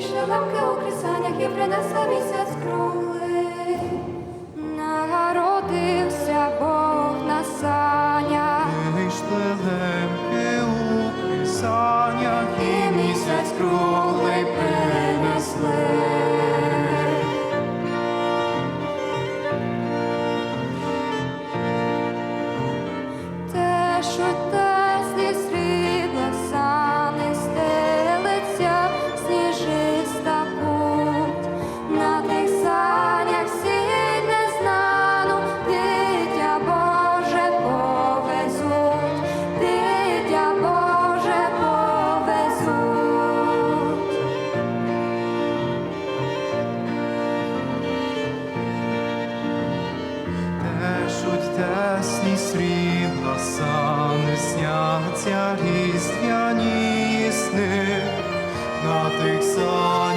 Кришна лапка у кресанях і принесе місяць. ясні срібла сани сняться різдвяні на тих самих.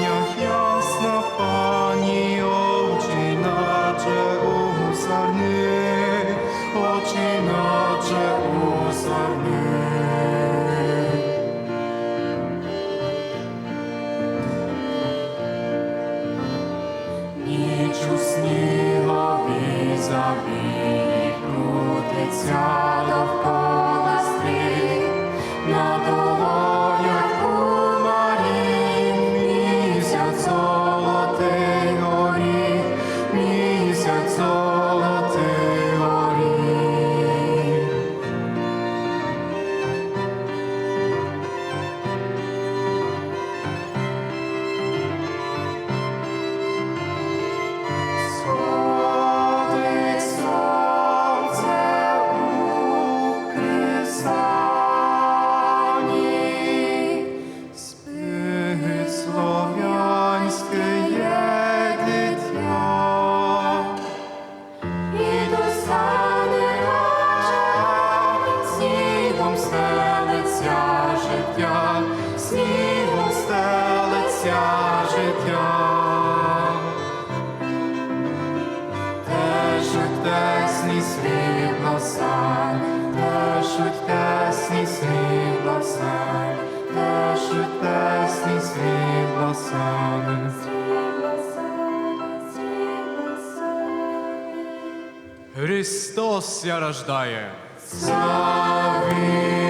Христос я рождає. Славі